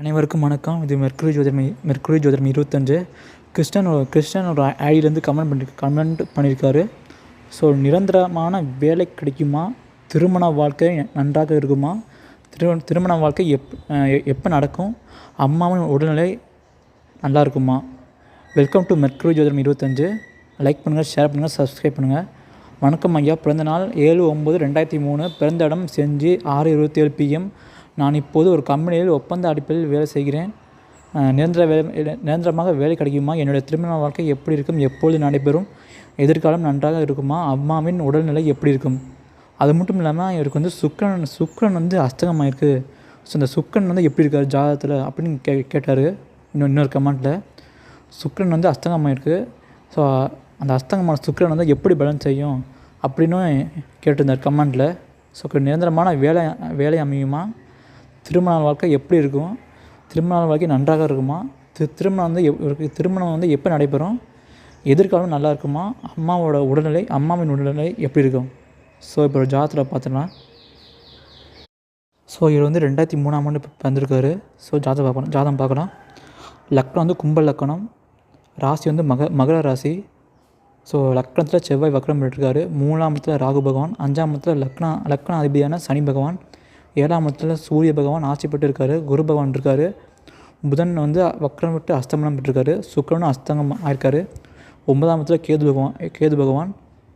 அனைவருக்கும் வணக்கம். இது மெர்குரி ஜோதிடம் மெர்குரி ஜோதிடம் இருபத்தஞ்சு. கிறிஸ்டன் ஒரு கிறிஸ்டன் ஒரு ஐடியிலேருந்து கமெண்ட் பண்ணி கமெண்ட் பண்ணியிருக்காரு ஸோ நிரந்தரமான வேலை கிடைக்குமா? திருமண வாழ்க்கை நன்றாக இருக்குமா? திரு திருமண வாழ்க்கை எப் எப்போ நடக்கும்? அம்மாவின் உடல்நிலை நல்லா இருக்குமா? வெல்கம் டு மெர்குரி ஜோதிடம் இருபத்தஞ்சு. லைக் பண்ணுங்கள் ஷேர் பண்ணுங்கள் சப்ஸ்கிரைப் பண்ணுங்கள் வணக்கம் ஐயா. பிறந்த நாள் ஏழு ஒம்பது ரெண்டாயிரத்தி மூணு. பிறந்த இடம் செஞ்சு ஆறு இருபத்தேழு பிஎம் நான் இப்போது ஒரு கம்பெனியில் ஒப்பந்த அடிப்படையில் வேலை செய்கிறேன். நிரந்தர வேலை நிரந்தரமாக வேலை கிடைக்குமா? என்னுடைய திருமண வாழ்க்கை எப்படி இருக்கும்? எப்பொழுது நடைபெறும்? எதிர்காலம் நன்றாக இருக்குமா? அம்மாவின் உடல்நிலை எப்படி இருக்கும்? அது மட்டும் இல்லாமல் இவருக்கு வந்து சுக்கரன் சுக்கரன் வந்து அஸ்தகமாயிருக்கு ஸோ இந்த சுக்கரன் வந்து எப்படி இருக்கார்? ஜாதகத்தில் அப்படின்னு கே கேட்டார். இன்னும் இன்னொரு கமெண்ட்டில் சுக்கரன் வந்து அஸ்தகமாயிருக்கு ஸோ அந்த அஸ்தங்கமான சுக்கரன் வந்து எப்படி பேலன்ஸ் செய்யும்? அப்படின்னு கேட்டிருந்தார் கமெண்ட்டில் ஸோ நிரந்தரமான வேலை வேலை அமையுமா? திருமண வாழ்க்கை எப்படி இருக்கும்? திருமண வாழ்க்கை நன்றாக இருக்குமா? திரு திருமணம் வந்து எப் திருமணம் வந்து எப்போ நடைபெறும்? எதிர்காலம் நல்லா இருக்குமா? அம்மாவோட உடல்நிலை அம்மாவின் உடல்நிலை எப்படி இருக்கும்? ஸோ இப்போ ஒரு ஜாதத்தில் பார்த்தோன்னா ஸோ இவர் வந்து ரெண்டாயிரத்தி மூணாம் ஆண்டு இப்போ வந்திருக்காரு ஸோ ஜாதகம் பார்க்கணும் ஜாதகம் பார்க்கலாம். லக்னம் வந்து கும்ப லக்கணம் ராசி வந்து மக மகர ராசி. ஸோ லக்னத்தில் செவ்வாய் வக்ரம் இருக்காரு மூணாம் இடத்துல ராகு பகவான். அஞ்சாம் இடத்துல லக்னா லக்ன அதிபதியான சனி பகவான். ஏழாம் இடத்துல சூரிய பகவான் ஆட்சி பெற்று இருக்காரு குரு பகவான் இருக்காரு. புதன் வந்து வக்ரம் விட்டு அஸ்தமனம் பெற்றிருக்காரு. சுக்கரனும் அஸ்தங்கம் ஆயிருக்காரு. ஒன்பதாம் இடத்துல கேது பகவான் கேது பகவான்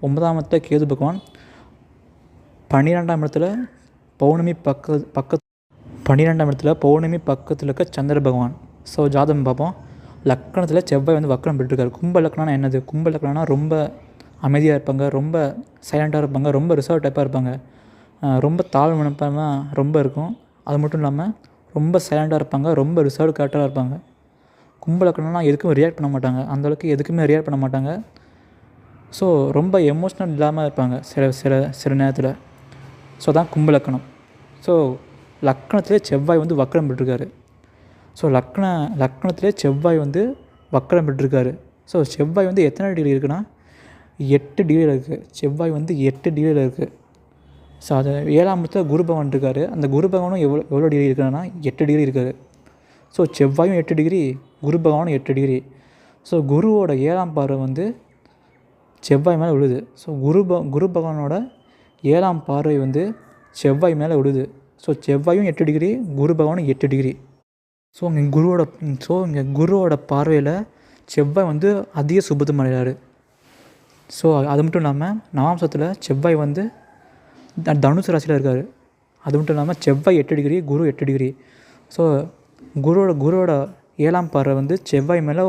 ஒன்பதாம் இடத்துல கேது பகவான் பன்னிரெண்டாம் இடத்துல பௌர்ணமி பக்க பக்க பன்னிரெண்டாம் இடத்துல பௌர்ணமி பக்கத்தில் இருக்க சந்திர பகவான். ஸோ ஜாதகம் பார்ப்போம். லக்கணத்தில் செவ்வாய் வந்து வக்ரம் பெற்றிருக்காரு. கும்ப லக்னம்னா என்னது? கும்ப லக்னம்னா ரொம்ப அமைதியாக இருப்பாங்க ரொம்ப சைலண்ட்டாக இருப்பாங்க ரொம்ப ரிசர்வ் டைப்பாக இருப்பாங்க. ரொம்ப தாழ் மனப்பான்மை ரொம்ப இருக்கும். அது மட்டும் இல்லாமல் ரொம்ப சைலண்ட்டாக இருப்பாங்க ரொம்ப ரிசர்வ் கேரக்டராக இருப்பாங்க. கும்பலக்கணும்னா எதுக்கும் ரியாக்ட் பண்ண மாட்டாங்க. அந்தளவுக்கு எதுக்குமே ரியாக்ட் பண்ண மாட்டாங்க. ஸோ ரொம்ப எமோஷ்னல் இல்லாமல் இருப்பாங்க சில சில சில நேரத்தில். ஸோ தான் கும்பலக்கணம் ஸோ லக்கணத்திலே செவ்வாய் வந்து வக்கரம் பெற்றிருக்காரு. ஸோ லக்ன லக்னத்திலே செவ்வாய் வந்து வக்கரம் பெற்றிருக்காரு. ஸோ செவ்வாய் வந்து எத்தனை டிகிரி இருக்குன்னா? எட்டு டிகிரியில் இருக்குது செவ்வாய் வந்து எட்டு டிகிரியில் இருக்குது ஸோ அது ஏழாம் இடத்துல குரு பகவான் இருக்கார். அந்த குரு பகவானும் எவ்வளோ எவ்வளோ டிகிரி இருக்காருன்னா எட்டு டிகிரி இருக்கார். ஸோ செவ்வாயும் எட்டு டிகிரி குரு பகவானும் எட்டு டிகிரி ஸோ குருவோட ஏழாம் பார்வை வந்து செவ்வாய் மேலே விழுது. ஸோ குரு ப குரு பகவானோட ஏழாம் பார்வை வந்து செவ்வாய் மேலே விழுது. ஸோ செவ்வாயும் எட்டு டிகிரி குரு பகவானும் எட்டு டிகிரி ஸோ இங்கே குருவோட ஸோ இங்கே குருவோட பார்வையில் செவ்வாய் வந்து அதிக சுபத்தம் அடைகிறாரு. ஸோ அது மட்டும் இல்லாமல் நவாம்சத்தில் செவ்வாய் வந்து தனுசு ராசியில் இருக்கார். அது மட்டும் இல்லாமல் செவ்வாய் எட்டு டிகிரி குரு எட்டு டிகிரி ஸோ குருவோட குருவோட ஏழாம் பார்வை வந்து செவ்வாய் மேலே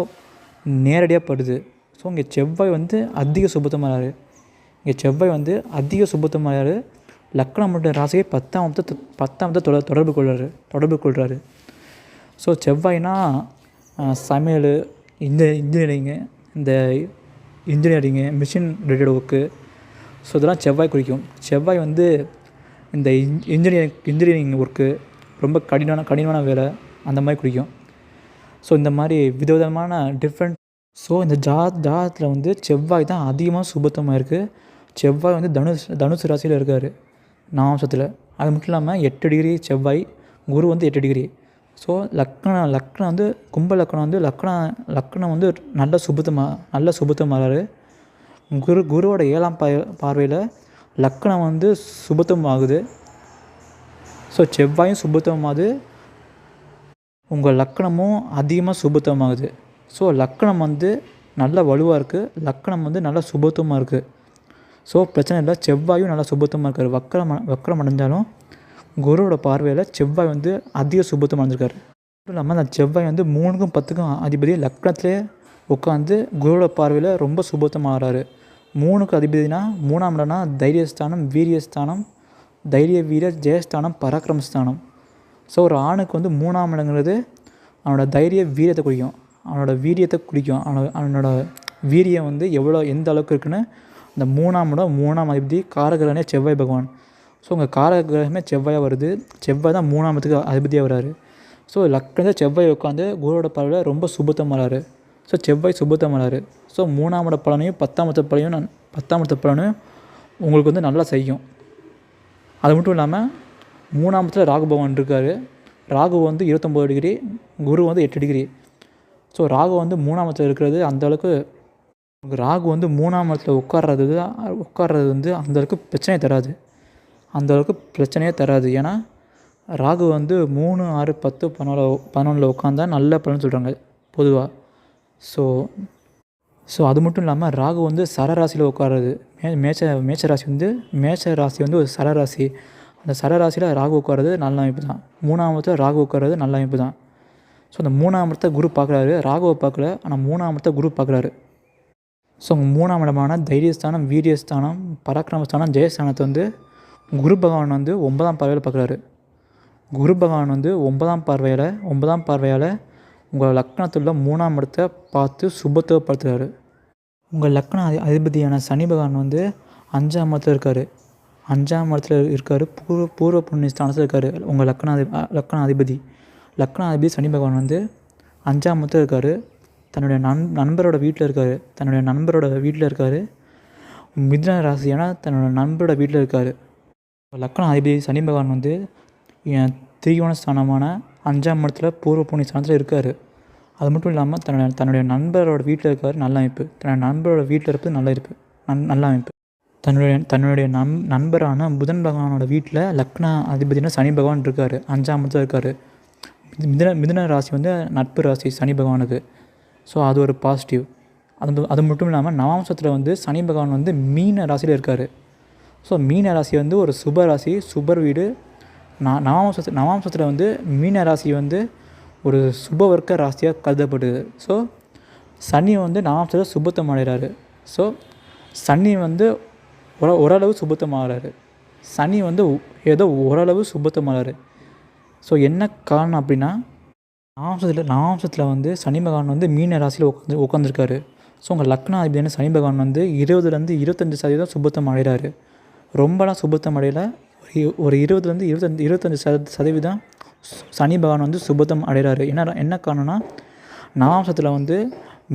நேரடியாக படுது. ஸோ இங்கே செவ்வாய் வந்து அதிக சுபத்தமாகிறாரு இங்கே செவ்வாய் வந்து அதிக சுபத்தமாகிறாரு லக்னம் மட்டும் ராசியை பத்தாம் இடத்தை பத்தாம் தொடர் தொடர்பு கொள்கிறாரு தொடர்பு கொள்கிறாரு ஸோ செவ்வாய்னா சமையல் இந்த இன்ஜினியரிங்கு இந்த engineering machine related work so இதெல்லாம் செவ்வாய் குறிக்கும். செவ்வாய் வந்து இந்த இன்ஜினியரிங் இன்ஜினியரிங் ஒர்க்கு ரொம்ப கடினமான கடினமான வேலை. அந்த மாதிரி குறிக்கும். ஸோ இந்த மாதிரி விதவிதமான டிஃப்ரெண்ட் ஸோ இந்த ஜா ஜாதத்தில் வந்து செவ்வாய் தான் அதிகமாக சுபத்தமாக இருக்குது செவ்வாய் வந்து தனுஷ் தனுசு ராசியில் இருக்கார். நவாம்சத்தில் அது மட்டும் இல்லாமல் எட்டு டிகிரி செவ்வாய் குரு வந்து எட்டு டிகிரி ஸோ லக்னம் லக்னம் வந்து கும்ப லக்னம் வந்து லக்னம் லக்னம் வந்து நல்ல சுபத்தமாக நல்ல சுபத்தமாகிறாரு குரு குருவோட ஏழாம் பா பார்வையில் லக்னம் வந்து சுபத்துவம் ஆகுது ஸோ செவ்வாயும் சுபத்துவமாகுது. உங்கள் லக்கணமும் அதிகமாக சுபத்துவமாகுது. ஸோ லக்கணம் வந்து நல்ல வலுவாக இருக்குது லக்கணம் வந்து நல்ல சுபத்துவமாக இருக்குது ஸோ பிரச்சனை இல்லை. செவ்வாயும் நல்லா சுபத்துவமாக இருக்கார். வக்கரம் வக்கரம் அடைஞ்சாலும் குருவோட பார்வையில் செவ்வாய் வந்து அதிக சுபத்துவம் அடைஞ்சிருக்காரு அதுவும் இல்லாமல் அந்த செவ்வாய் வந்து மூணுக்கும் பத்துக்கும் அதிபதி லக்னத்திலே உட்காந்து குருவோட பார்வையில் ரொம்ப சுபத்துவமாகறாரு மூணுக்கு அதிபதினா மூணாம் இடம்னா தைரியஸ்தானம் வீரியஸ்தானம் தைரிய வீர ஜெயஸ்தானம் பராக்கிரமஸ்தானம். ஸோ ஒரு ஆணுக்கு வந்து மூணாம் இடங்கிறது அவனோட தைரிய வீரியத்தை குறிக்கும். அவனோட வீரியத்தை குறிக்கும். அவனோட அவனோட வீரியம் வந்து எவ்வளோ எந்த அளவுக்கு இருக்குன்னு அந்த மூணாம் இடம் மூணாம் அதிபதி காரகிரகனே செவ்வாய் பகவான். ஸோ உங்கள் காரகிரகமே செவ்வாயாக வருது. செவ்வாய் தான் மூணாமத்துக்கு அதிபதியாக வராரு. ஸோ லக்கணத்தில் செவ்வாய் உட்காந்து குருவோட பார்வையில் ரொம்ப சுபத்தம் வராரு. ஸோ செவ்வாய் சுபத்தமலர் ஸோ மூணாம் இட பலனையும் பத்தாம் இடத்த பலனையும் நான் பத்தாம் இடத்த பலனையும் உங்களுக்கு வந்து நல்லா செய்யும். அது மட்டும் இல்லாமல் மூணாம் இடத்துல ராகு பகவான் இருக்கார். ராகு வந்து இருபத்தொம்போது டிகிரி குரு வந்து எட்டு டிகிரி. ஸோ ராகு வந்து மூணாம் இடத்துல இருக்கிறது அந்தளவுக்கு ராகு வந்து மூணாம் இடத்துல உட்கார்றது உட்கார்றது வந்து அந்தளவுக்கு பிரச்சனையை தராது. அந்த அளவுக்கு பிரச்சனையே தராது. ஏன்னா ராகு வந்து மூணு ஆறு பத்து பதினொன்று பதினொன்றில் உட்காந்தா நல்ல பலன் சொல்கிறாங்க பொதுவாக ஸோ ஸோ அது மட்டும் இல்லாமல் ராகு வந்து சரராசியில் உட்காருறது. மே மேச்ச மேச்ச ராசி வந்து மேச்ச ராசி வந்து ஒரு சரராசி. அந்த சரராசியில் ராகு உட்காருறது நல்ல அமைப்பு தான் மூணாம் இடத்துல ராகு உட்காருறது நல்ல அமைப்பு தான் ஸோ அந்த மூணாம் இடத்த குரு பார்க்குறாரு. ராகுவை பார்க்கல ஆனால் மூணாம் இடத்த குரு பார்க்குறாரு. ஸோ அவங்க மூணாம் இடமான தைரியஸ்தானம் வீரியஸ்தானம் பராக்கிரமஸ்தானம் ஜெயஸ்தானத்தை வந்து குரு பகவான் வந்து ஒன்பதாம் பார்வையில் பார்க்குறாரு. குரு பகவான் வந்து ஒன்பதாம் பார்வையில் ஒன்பதாம் பார்வையால் உங்கள் லக்னத்தில் மூணாம் இடத்தை பார்த்து சுபத்துவப்படுத்துகிறாரு உங்கள் லக்ன அதி அதிபதியான சனி பகவான் வந்து அஞ்சாம் இடத்துல இருக்கார். அஞ்சாம் இடத்துல இருக்கார். பூர்வ பூர்வ புண்ணிய ஸ்தானத்தில் இருக்கார். உங்கள் லக்னாதி லக்ன அதிபதி லக்ன அதிபதி சனி பகவான் வந்து அஞ்சாம் இடத்துல இருக்கார். தன்னுடைய நண் நண்பரோட வீட்டில் இருக்கார். தன்னுடைய நண்பரோட வீட்டில் இருக்கார். மிதுன ராசியான தன்னோட நண்பரோட வீட்டில் இருக்கார். லக்ன அதிபதி சனி பகவான் வந்து என் திரிகோண ஸ்தானமான அஞ்சாம் இடத்துல பூர்வ புண்ணிய ஸ்தானத்தில் இருக்கார். அது மட்டும் இல்லாமல் தன்னுடைய தன்னுடைய நண்பரோட வீட்டில் இருக்கார் நல்ல அமைப்பு. தன்னுடைய நண்பரோட வீட்டில் இருப்பது நல்ல இருப்பு. நன் நல்ல அமைப்பு. தன்னுடைய தன்னுடைய நம் நண்பரான புதன் பகவானோட வீட்டில் லக்னா அதிபதினா சனி பகவான் இருக்கார். அஞ்சாம் இடத்துல இருக்கார். மிதன மிதன ராசி வந்து நட்பு ராசி சனி பகவானுக்கு. ஸோ அது ஒரு பாசிட்டிவ் அது அது மட்டும் இல்லாமல் நவாம்சத்தில் வந்து சனி பகவான் வந்து மீன ராசியில் இருக்கார். ஸோ மீன ராசி வந்து ஒரு சுப ராசி சுபர் வீடு நான் நவாம்சத்து நவாம்சத்தில் வந்து மீன ராசி வந்து ஒரு சுபவர்க்க ராசியாக கருதப்படுது. ஸோ சனி வந்து நவாம்சத்தில் சுபத்தம் அடைகிறாரு ஸோ சனி வந்து ஓர ஓரளவு சுபத்தமாகறாரு சனி வந்து ஏதோ ஓரளவு சுபத்தமாகறாரு ஸோ என்ன காரணம் அப்படின்னா நவாம்சத்தில் நவாம்சத்தில் வந்து சனி பகவான் வந்து மீன ராசியில் உட்காந்து உட்காந்துருக்காரு ஸோ உங்கள் லக்னாதிபதியான சனி பகவான் வந்து இருபதுலேருந்து இருபத்தஞ்சி சதவீதம் சுபத்தம் அடைகிறாரு ரொம்பலாம் சுபத்தம் அடையலை ஒரு இ- ஒரு இருபதுலேருந்து இருபத்தஞ்சி இருபத்தஞ்சி சத சதவீதம் சனி பகவான் வந்து சுபத்தம் அடைகிறாரு என்ன என்ன காரணம்னா நவாம்சத்தில் வந்து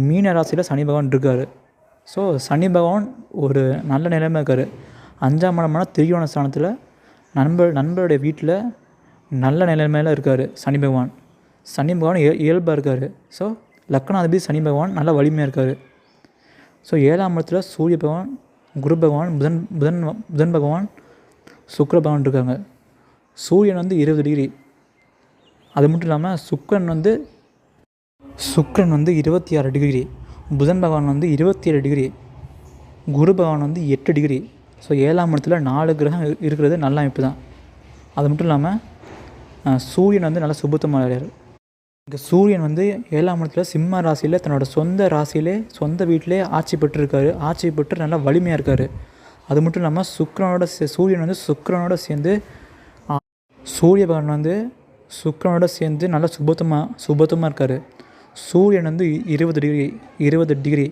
மீன ராசியில் சனி பகவான் இருக்கார். ஸோ சனி பகவான் ஒரு நல்ல நிலைமை இருக்கார். அஞ்சாம் இடமான திரியோண ஸ்தானத்தில் நண்பர் நண்பருடைய வீட்டில் நல்ல நிலைமையில் இருக்கார் சனி பகவான். சனி பகவான் இய இயல்பாக இருக்கார். ஸோ லக்னாதிபதி சனி பகவான் நல்ல வலிமையாக இருக்கார். ஸோ ஏழாம் இடத்துல சூரிய பகவான் குரு பகவான் புதன் புதன் புதன் பகவான் சுக்கரபவன் இருக்காங்க. சூரியன் வந்து இருபது டிகிரி அது மட்டும் இல்லாமல் சுக்கரன் வந்து சுக்கரன் வந்து இருபத்தி ஆறு டிகிரி புதன் பகவான் வந்து இருபத்தி ஏழு டிகிரி குரு பகவான் வந்து எட்டு டிகிரி ஸோ ஏழாம் இடத்துல நாலு கிரகம் இருக்கிறது நல்ல அமைப்பு தான் அது மட்டும் இல்லாமல் சூரியன் வந்து நல்லா சுபத்தமாக இங்கே சூரியன் வந்து ஏழாம் இடத்துல சிம்ம ராசியில் தன்னோட சொந்த ராசியிலே சொந்த வீட்டிலே ஆட்சி பெற்றிருக்காரு. ஆட்சி பெற்று நல்லா வலிமையாக இருக்கார். அது மட்டும் இல்லாமல் சுக்ரனோட சூரியன் வந்து சுக்ரனோட சேர்ந்து சூரிய பகவான் வந்து சுக்ரனோட சேர்ந்து நல்லா சுபத்தமாக சுபத்தமாக இருக்கார். சூரியன் வந்து இருபது டிகிரி இருபது டிகிரி.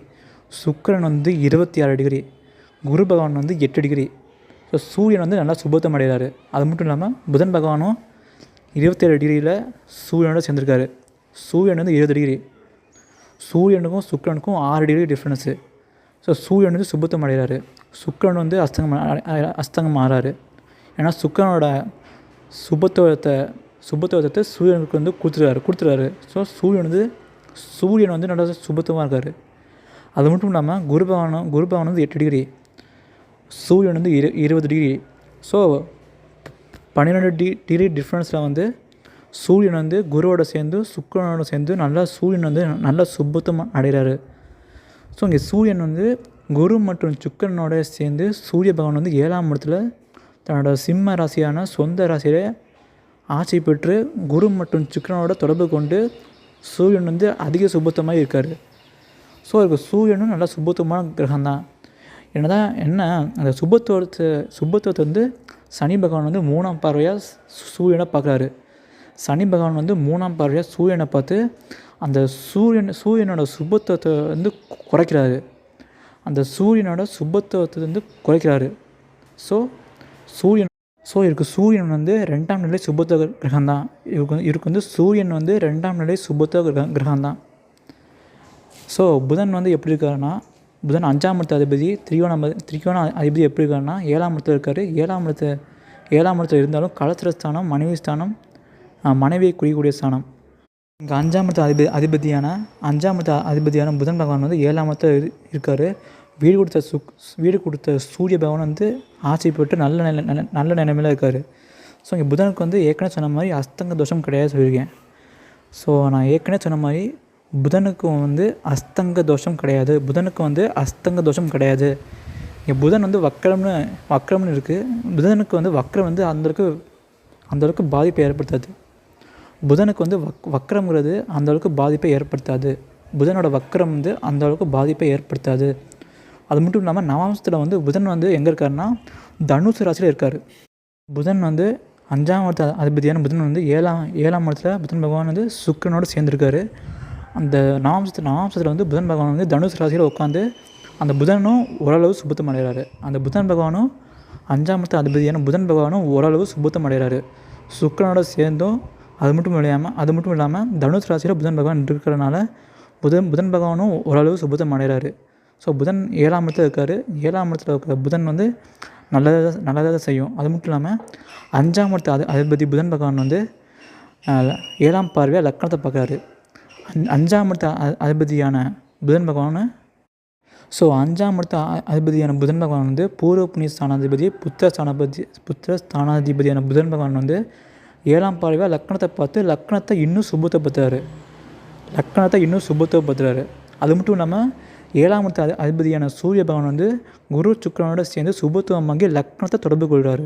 சுக்கரன் வந்து இருபத்தி ஆறு டிகிரி. குரு பகவான் வந்து எட்டு டிகிரி. ஸோ சூரியன் வந்து நல்லா சுபத்தம் அடைகிறாரு. அது மட்டும் இல்லாமல் புதன் பகவானும் இருபத்தேழு டிகிரியில் சூரியனோட சேர்ந்துருக்காரு. சூரியன் வந்து இருபது டிகிரி. சூரியனுக்கும் சுக்கரனுக்கும் ஆறு டிகிரி டிஃப்ரென்ஸு ஸோ சூரியன் வந்து சுபத்தம் அடைகிறாரு. சுக்கிரன் வந்து அஸ்தங்கம் அஸ்தங்கம் ஆறாரு. ஏன்னா சுக்கரனோட சுபத்துவத்தை சுபத்துவத்தை சூரியனுக்கு வந்து கொடுத்துருக்காரு கொடுத்துருக்காரு. ஸோ சூரியன் வந்து சூரியன் வந்து நல்லா சுபத்துவமாக இருக்கார். அது மட்டும் இல்லாமல் குரு பகவானும் குரு பகவான் வந்து எட்டு டிகிரி சூரியன் வந்து இரு இருபது டிகிரி ஸோ பன்னிரெண்டு டி டிகிரி டிஃப்ரென்ஸில் வந்து சூரியன் வந்து குருவோட சேர்ந்து சுக்கரனோட சேர்ந்து நல்லா சூரியன் வந்து நல்லா சுபத்துவம் அடைகிறாரு. ஸோ இங்கே சூரியன் வந்து குரு மற்றும் சுக்கிரனோட சேர்ந்து சூரிய பகவான் வந்து ஏழாம் இடத்துல தன்னோட சிம்ம ராசியான சொந்த ராசியில் ஆட்சி பெற்று குரு மற்றும் சுக்கிரனோட தொடர்பு கொண்டு சூரியன் வந்து அதிக சுபத்தமாக இருக்கார். ஸோ அதுக்கு சூரியனும் நல்லா சுபத்துவமான கிரகம் தான் என்னதான் என்ன அந்த சுபத்துவத்தை சுபத்துவத்தை வந்து சனி பகவான் வந்து மூணாம் பார்வையாக சூரியனை பார்க்குறாரு. சனி பகவான் வந்து மூணாம் பார்வையாக சூரியனை பார்த்து அந்த சூரியன் சூரியனோட சுபத்துவத்தை வந்து குறைக்கிறாரு. அந்த சூரியனோட சுபத்துவத்தை வந்து குறைக்கிறாரு. ஸோ சூரியன் ஸோ இவருக்கு சூரியன் வந்து ரெண்டாம் நிலை சுபத்துவ கிரகம் தான் இவருக்கு இவருக்கு வந்து சூரியன் வந்து ரெண்டாம் நிலை சுபத்துவ கிரகம் கிரகம் தான் ஸோ புதன் வந்து எப்படி இருக்காருன்னா புதன் அஞ்சாம் இடத்து அதிபதி திரிகோண திரிகோண அதிபதி எப்படி இருக்காருன்னா ஏழாம் இடத்துல இருக்கார். ஏழாம் இடத்து ஏழாம் இடத்துல இருந்தாலும் கலத்திர ஸ்தானம் மனைவி ஸ்தானம் மனைவியை குறிக்கூடிய ஸ்தானம். இங்கே அஞ்சாமத்து அதிப அதிபதியான அஞ்சாமத்து அதிபதியான புதன் பகவான் வந்து ஏழாமத்து இருக்கார். வீடு கொடுத்த சு வீடு கொடுத்த சூரிய பகவான் வந்து ஆட்சி போட்டு நல்ல நிலை நல்ல நல்ல இருக்கார். ஸோ இங்கே புதனுக்கு வந்து ஏற்கனவே சொன்ன மாதிரி அஸ்தங்க தோஷம் கிடையாது சொல்லியிருக்கேன். ஸோ நான் ஏற்கனவே சொன்ன மாதிரி புதனுக்கு வந்து அஸ்தங்க தோஷம் கிடையாது. புதனுக்கு வந்து அஸ்தங்க தோஷம் கிடையாது. இங்கே புதன் வந்து வக்கரம்னு வக்கரம்னு இருக்குது புதனுக்கு வந்து வக்கரம் வந்து அந்தளவுக்கு அந்தளவுக்கு பாதிப்பை ஏற்படுத்தாது. புதனுக்கு வந்து வக் வக்கரங்கிறது அந்தளவுக்கு பாதிப்பை ஏற்படுத்தாது. புதனோட வக்கரம் வந்து அந்தளவுக்கு பாதிப்பை ஏற்படுத்தாது. அது மட்டும் இல்லாமல் நவாம்சத்தில் வந்து புதன் வந்து எங்கே இருக்காருன்னா தனுசு ராசியில் இருக்கார். புதன் வந்து அஞ்சாம் இடத்து அதிபதியான புதன் வந்து ஏழாம் ஏழாம் இடத்துல புதன் பகவான் வந்து சுக்கரனோடு சேர்ந்துருக்காரு. அந்த நவாம்சத்தில் நவாம்சத்தில் வந்து புதன் பகவான் வந்து தனுசு ராசியில் உட்காந்து அந்த புதனும் ஓரளவு சுபத்தம் அடைகிறாரு. அந்த புதன் பகவானும் அஞ்சாம் இடத்து அதிபதியான புதன் பகவானும் ஓரளவு சுபத்தம் அடைகிறாரு. சுக்கரனோட சேர்ந்தும் அது மட்டும் இல்லாமல் அது மட்டும் இல்லாமல் தனுஷ் ராசியில் புதன் பகவான் இருக்கிறனால புதன் புதன் பகவானும் ஓரளவு சுபுதம் அடைகிறாரு ஸோ புதன் ஏழாம் இடத்துல இருக்கார். ஏழாம் இடத்துல இருக்கிற புதன் வந்து நல்லதாக நல்லதாக செய்யும். அது மட்டும் இல்லாமல் அஞ்சாம் இடத்து அது அதிபதி புதன் பகவான் வந்து ஏழாம் பார்வையாக லக்கணத்தை பார்க்குறாரு அந் அஞ்சாம் இடத்து அ- அதிபதியான புதன் பகவான் ஸோ அஞ்சாம் இடத்து அ- அதிபதியான புதன் பகவான் வந்து பூர்வ புண்ணிய ஸ்தானாதிபதி புத்திர ஸ்தானாதிபதி புத்திர ஸ்தானாதிபதியான புதன் பகவான் வந்து ஏழாம் பார்வையாக லக்கணத்தை பார்த்து லக்கணத்தை இன்னும் சுபத்தப்படுத்துறாரு. லக்கணத்தை இன்னும் சுபத்தப்படுத்துறாரு. அது மட்டும் இல்லாமல் ஏழாம் இடத்து அதி- அதிபதியான சூரிய பகவான் வந்து குரு சுக்கரனோட சேர்ந்து சுபத்துவம் வாங்கி லக்னத்தை தொடர்பு கொள்கிறாரு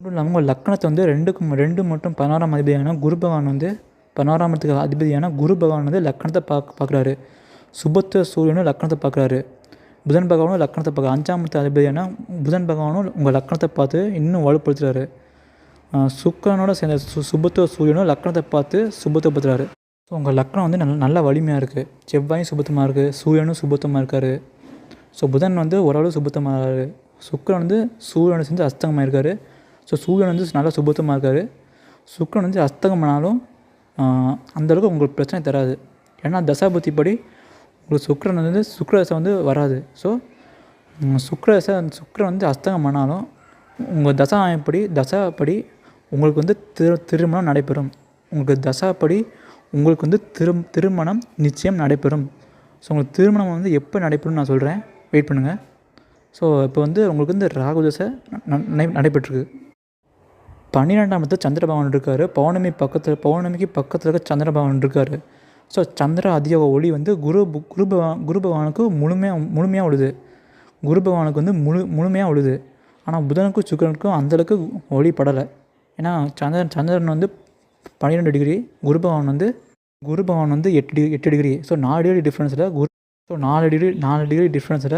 மட்டும் இல்லாமல் உங்கள் லக்னத்தை வந்து ரெண்டுக்கும் ரெண்டு மற்றும் பதினாறாம் அதிபதியான குரு பகவான் வந்து பதினாறாம் இடத்துக்கு அதிபதியான குரு பகவான் வந்து லக்னத்தை பார்க்க பார்க்குறாரு சுபத்துவ சூரியனும் லக்னத்தை பார்க்குறாரு புதன் பகவானும் லக்னத்தை பார்க்க அஞ்சாம் இடத்து அதிபதியான புதன் பகவானும் உங்கள் லக்னத்தை பார்த்து இன்னும் வலுப்படுத்துகிறாரு சுக்கரனோட சேர்ந்த சு சுபத்துவ சூரியனும் லக்னத்தை பார்த்து சுபத்துவப்படுத்துறாரு ஸோ உங்கள் லக்னம் வந்து நல்ல நல்ல வலிமையாக இருக்குது செவ்வாயும் சுபத்தமாக இருக்குது சூரியனும் சுபத்தமாக இருக்கார். ஸோ புதன் வந்து ஓரளவு சுபத்தமாக இருக்காரு. சுக்கிரன் வந்து சூரியனை செஞ்சு அஸ்தகமாக இருக்கார். ஸோ சூரியன் வந்து நல்லா சுபத்தமாக இருக்கார். சுக்கரன் வந்து அஸ்தங்கம் அந்தளவுக்கு உங்களுக்கு பிரச்சனை தராது. ஏன்னா தசாபுத்தி படி உங்களுக்கு சுக்கரன் வந்து சுக்கரதசை வந்து வராது. ஸோ சுக்கரதசை சுக்கரன் வந்து அஸ்தங்கம் பண்ணாலும் உங்கள் தசா அமைப்படி தசாப்படி உங்களுக்கு வந்து திரு திருமணம் நடைபெறும். உங்களுக்கு தசாப்படி உங்களுக்கு வந்து திரு திருமணம் நிச்சயம் நடைபெறும். ஸோ உங்களுக்கு திருமணம் வந்து எப்போ நடைபெறும்னு நான் சொல்கிறேன் வெயிட் பண்ணுங்கள் ஸோ இப்போ வந்து உங்களுக்கு வந்து ராகு தசை ந- நடைபெற்றிருக்கு. பன்னிரெண்டாம் இடத்துல சந்திரபவன் இருக்கார். பௌர்ணமி பக்கத்தில் பௌர்ணமிக்கு பக்கத்தில் இருக்க சந்திரபவன் இருக்கார். ஸோ சந்திர அதியோக ஒளி வந்து குரு குரு பகவான் குரு பகவானுக்கு முழுமையாக முழுமையாக விழுது குரு பகவானுக்கு வந்து முழு முழுமையாக விழுது ஆனால் புதனுக்கும் சுக்கிரனுக்கும் அந்தளவுக்கு ஒளி படலை ஏன்னா சந்திரன் சந்திரன் வந்து பன்னிரெண்டு டிகிரி குரு பகவான் வந்து குரு பகவான் வந்து எட்டு டிகிரி எட்டு டிகிரி ஸோ நாலு டிகிரி டிஃப்ரென்ஸில் குரு ஸோ நாலு டிகிரி நாலு டிகிரி டிஃப்ரென்ஸில்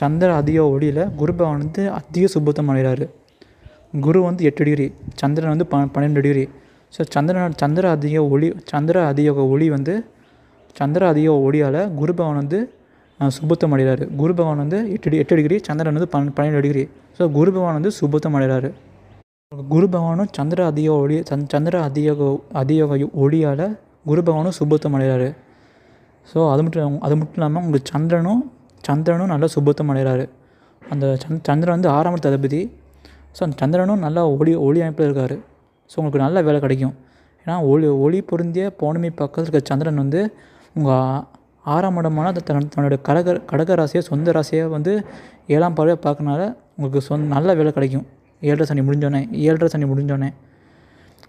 சந்திர அதிக ஒளியில் குரு பகவான் வந்து அதிக சுபத்தம் அடைகிறாரு. குரு வந்து எட்டு டிகிரி சந்திரன் வந்து ப பன்னெண்டு டிகிரி ஸோ சந்திரன் சந்திர அதிக ஒளி சந்திர அதிக ஒளி வந்து சந்திர அதிக ஒளியால் குரு பகவான் வந்து சுபத்தம் அடைகிறாரு. குரு பகவான் வந்து எட்டு எட்டு டிகிரி சந்திரன் வந்து பன் பன்னெண்டு டிகிரி ஸோ குரு பகவான் வந்து சுபத்தம் அடைகிறாரு. குரு பகவானும் சந்திர அதிக ஒளி சந் சந்திர அதியோக அதியோக ஒளியால் குரு பகவானும் சுபத்தம் அடைகிறாரு. ஸோ அது மட்டும் அது மட்டும் இல்லாமல் உங்களுக்கு சந்திரனும் சந்திரனும் நல்லா சுபத்தம் அடைகிறாரு. அந்த சந்த் சந்திரன் வந்து ஆறாம் தளபதி ஸோ அந்த சந்திரனும் நல்லா ஒளி ஒளி அமைப்பில் இருக்கார். ஸோ உங்களுக்கு நல்ல வேலை கிடைக்கும். ஏன்னா ஒளி ஒளி பொருந்திய பௌர்ணமி பக்கத்தில் இருக்க சந்திரன் வந்து உங்கள் ஆறாம் இடமான அந்த தன் தன்னுடைய கடக கடக ராசியை சொந்த ராசியை வந்து ஏழாம் பார்வையாக பார்க்கறனால உங்களுக்கு சொந்த நல்ல வேலை கிடைக்கும். ஏழரை சனி முடிஞ்சோடனே ஏழரை சனி முடிஞ்சோடனே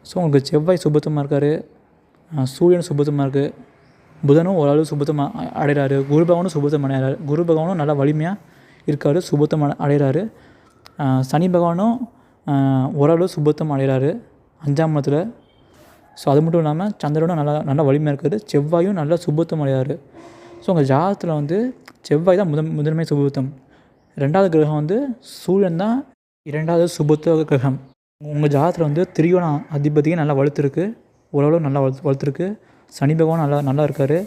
ஸோ உங்களுக்கு செவ்வாய் சுபத்தமாக இருக்கார். சூரியன் சுபத்தமாக இருக்குது புதனும் ஓரளவு சுபத்தமாக அடைகிறாரு குரு பகவானும் சுபத்தம் அடைகிறாரு குரு பகவானும் நல்லா வலிமையாக இருக்கார். சுபத்தம் அடைகிறாரு சனி பகவானும் ஓரளவு சுபத்தம் அடைகிறாரு அஞ்சாம் இடத்துல. ஸோ அது மட்டும் இல்லாமல் சந்திரனும் நல்லா நல்லா வலிமையாக இருக்காரு. செவ்வாயும் நல்லா சுபத்தம் அடைகிறாரு ஸோ உங்கள் ஜாதகத்தில் வந்து செவ்வாய் தான் முதன் முதன்மை சுபத்தம். ரெண்டாவது கிரகம் வந்து சூரியன் தான் இரண்டாவது சுபத்துவ கிரகம். உங்கள் ஜாதத்தில் வந்து திரியோண அதிபதியும் நல்லா வலுத்திருக்கு. ஓரளவு நல்லா வளர்த்து வளர்த்துருக்கு. சனி பகவான் நல்லா நல்லா இருக்கார்.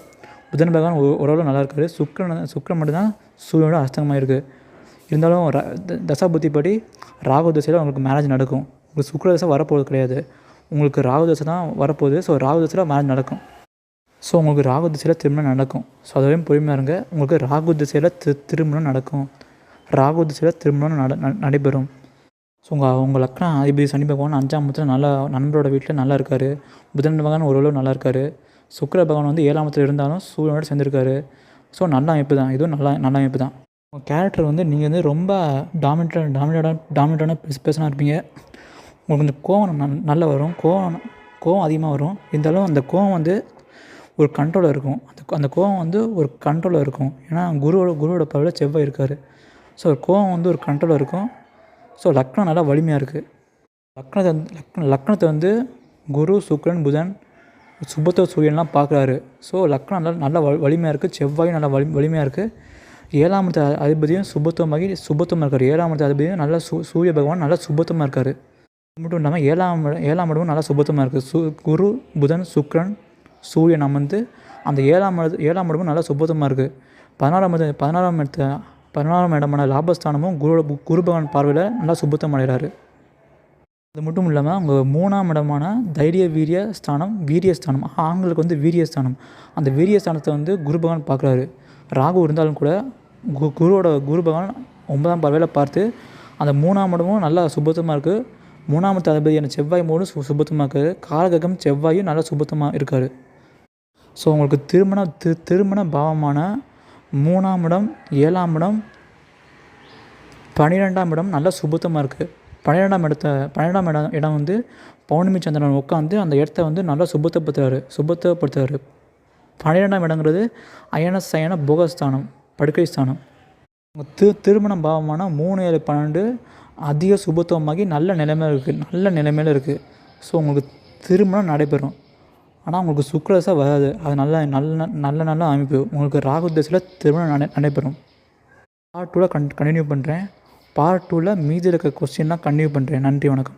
புதன் பகவான் ஓ- ஓரளவு நல்லா இருக்கார். சுக்கரன் சுக்கரன் மட்டும்தான் சூரியனோட அஸ்தங்கமாக இருக்குது இருந்தாலும் ர- த- தசாபுத்தி படி ராகு தசையில் உங்களுக்கு மேரேஜ் நடக்கும். உங்களுக்கு சுக்கர தசை வரப்போகிறது கிடையாது. உங்களுக்கு ராகு தசை தான் வரப்போகுது. ஸோ ராகு தசையில் மேரேஜ் நடக்கும். ஸோ உங்களுக்கு ராகு திசையில் திருமணம் நடக்கும். ஸோ அதுவரையும் பொறுமையாக இருங்க. உங்களுக்கு ராகு திசையில் தி திருமணம் நடக்கும். ராகு திசையில் திருமணம் நட ந- நடைபெறும். ஸோ உங்கள் உங்கள் லக்னம் அதிபதி சனி பகவான் அஞ்சாம் இடத்துல நல்லா நண்பரோட வீட்டில் நல்லா இருக்கார். புதன் பகவான் ஓரளவு நல்லா இருக்கார். சுக்கர பகவான் வந்து ஏழாம் இடத்துல இருந்தாலும் சூரியனோட சேர்ந்துருக்காரு. ஸோ நல்ல அமைப்பு தான். இதுவும் நல்லா நல்ல அமைப்பு தான். உங்கள் கேரக்டர் வந்து நீங்கள் வந்து ரொம்ப டாமினேட்டாக டாமினேட்டாக டாமினேட்டான பேசனாக இருப்பீங்க. உங்களுக்கு கொஞ்சம் கோவம் நல் நல்லா வரும். கோவம் கோவம் அதிகமாக வரும். இருந்தாலும் அந்த கோவம் வந்து ஒரு கண்ட்ரோலில் இருக்கும். அந்த அந்த கோவம் வந்து ஒரு கண்ட்ரோலில் இருக்கும். ஏன்னா குருவோட குருவோட பறவை செவ்வாய் இருக்கார். ஸோ கோவம் வந்து ஒரு கண்ட்ரோலில் இருக்கும். ஸோ லக்னம் நல்லா வலிமையாக இருக்குது லக்னத்தை வந்து லக்ன லக்னத்தை வந்து குரு சுக்ரன் புதன் சுபத்துவ சூரியன்லாம் பார்க்குறாரு. ஸோ லக்னம் நல்லா நல்லா வலி வலிமையாக இருக்குது செவ்வாயும் நல்லா வலி வலிமையாக இருக்குது ஏழாம் இடத்து அதிபதியும் சுபத்துவமாகி சுபத்துவமாக இருக்கார். ஏழாம் இடத்து அதிபதியும் நல்லா சூ சூரிய பகவான் நல்லா சுபத்துவமாக இருக்கார். மட்டும் இல்லாமல் ஏழாம் ஏழாம் இடமும் நல்லா சுபத்துவமாக இருக்குது சு குரு புதன் சுக்ரன் சூரியன் அமர்ந்து அந்த ஏழாம் ஏழாம் இடமும் நல்லா சுபத்துவமாக இருக்குது பதினாறாம் பதினாறாம் இடத்து பதினாறாம் இடமான லாபஸ்தானமும் குருவோட குரு பகவான் பார்வையில் நல்லா சுபத்தம் அடைகிறாரு. அது மட்டும் இல்லாமல் அவங்க மூணாம் இடமான தைரிய வீரிய ஸ்தானம் வீரிய ஸ்தானம் ஆண்களுக்கு வந்து வீரிய ஸ்தானம். அந்த வீரிய ஸ்தானத்தை வந்து குரு பகவான் பார்க்குறாரு. ராகு இருந்தாலும் கூட கு குருவோட குரு பகவான் ஒன்பதாம் பார்வையில் பார்த்து அந்த மூணாம் இடமும் நல்லா சுபத்தமாக இருக்குது மூணாம் தளபதியான செவ்வாய் மூணும் சு சுபத்தமாக இருக்குது காலககம் செவ்வாயும் நல்லா சுபத்தமாக இருக்கார். ஸோ உங்களுக்கு திருமண திரு திருமண பாவமான மூணாம் இடம் ஏழாம் இடம் பன்னிரெண்டாம் இடம் நல்லா சுபத்தமாக இருக்குது பன்னிரெண்டாம் இடத்த பன்னிரெண்டாம் இடம் இடம் வந்து பௌர்ணமி சந்திரன் உட்காந்து அந்த இடத்த வந்து நல்லா சுபத்தப்படுத்துறாரு சுபத்தப்படுத்துறாரு. பன்னிரெண்டாம் இடங்கிறது அயன சயன போகஸ்தானம் படுக்கை ஸ்தானம். திரு தி திருமண பாவமான மூணு ஏழு பன்னெண்டு அதிக சுபத்துவமாகி நல்ல நிலைமையில் இருக்குது நல்ல நிலைமையில் இருக்குது ஸோ உங்களுக்கு திருமணம் நடைபெறும். ஆனால் உங்களுக்கு சுக்கரசா வராது. அது நல்ல நல்ல நல்ல நல்ல அமைப்பு. உங்களுக்கு ராகு தசையில் திருமணம் நடை நடைபெறும். பார்ட் டூவில் கன் கண்டினியூ பண்ணுறேன் பார்ட் டூவில் மீதி இருக்க கொஸ்டின்லாம் கண்டினியூ பண்ணுறேன் நன்றி வணக்கம்.